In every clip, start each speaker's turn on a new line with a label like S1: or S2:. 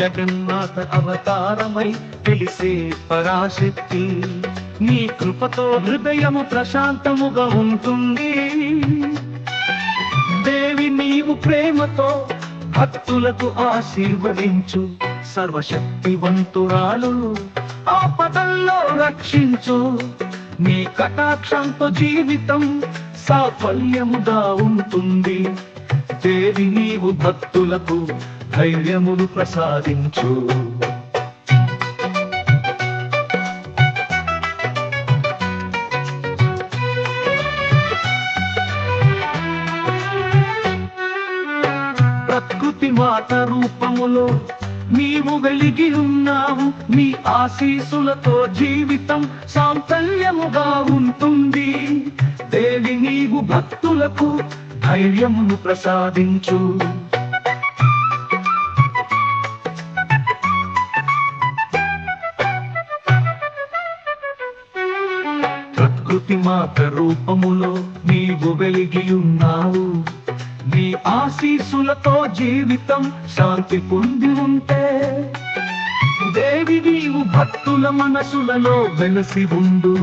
S1: జగన్నాథ అవతారమై తెలిసే పరాశక్తి. నీ కృపతో హృదయము ప్రశాంతముగా ఉంటుంది. దేవి నీవు ప్రేమతో భక్తులకు ఆశీర్వదించు. సర్వశక్తివంతురాలు ఆపదల్లో రక్షించు. నీ కటాక్షంతో జీవితం సాఫల్యముగా ఉంటుంది. దేవి నీవు భక్తులకు ధైర్యములు ప్రసాదించు. ప్రకృతి మాట రూపములో నీవు వెలిగి ఉన్నావు. నీ ఆశీసులతో జీవితం సాంతల్యముగా ఉంటుంది. దేవి నీవు భక్తులకు ధైర్యమును ప్రసాదించు. ప్రకృతి మాత రూపములో నీవు వెలిగి ఉన్నావు నీ ఆశీసులతో జీవితం శాంతి పొంది ఉంటే దేవి నీవు భక్తుల మనసులలో వెలసి ఉండు.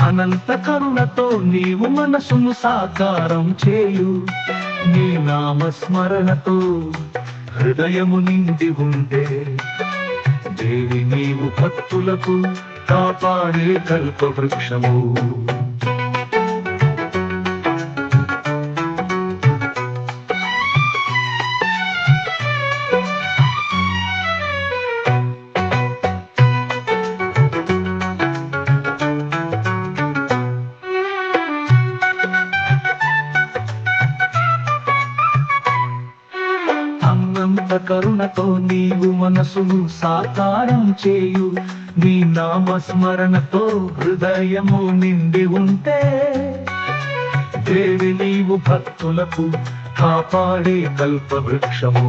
S1: అనంత కరుణతో నీవు మనసును సాకారం చేయు. నీ నామస్మరణతో హృదయము నిండి ఉండే. దేవి నీవు భక్తులకు కాపాడే కల్పవృక్షము. కరుణతో నీవు మనసును సాకారం చేయు. నీ నామస్మరణతో హృదయము నిండి ఉంటే దేవి నీవు భక్తులకు కాపాడే కల్ప వృక్షము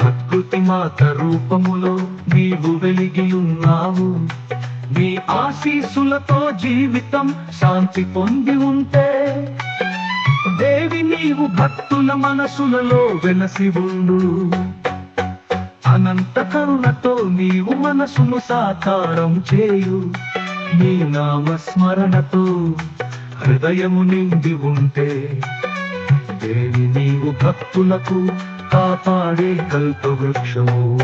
S1: ప్రకృతి మాత రూపములో నీవు వెలిగి నీ ఆశీసులతో జీవితం శాంతి పొంది ఉంటే దేవి నీవు భక్తుల మనసులలో వెలసి ఉండు. అనంత కరుణతో నీవు మనసును సాకారం చేయు. నీ నామస్మరణతో హృదయము నిండి ఉంటే దేవి నీవు భక్తులకు కాపాడే కల్పవృక్షము.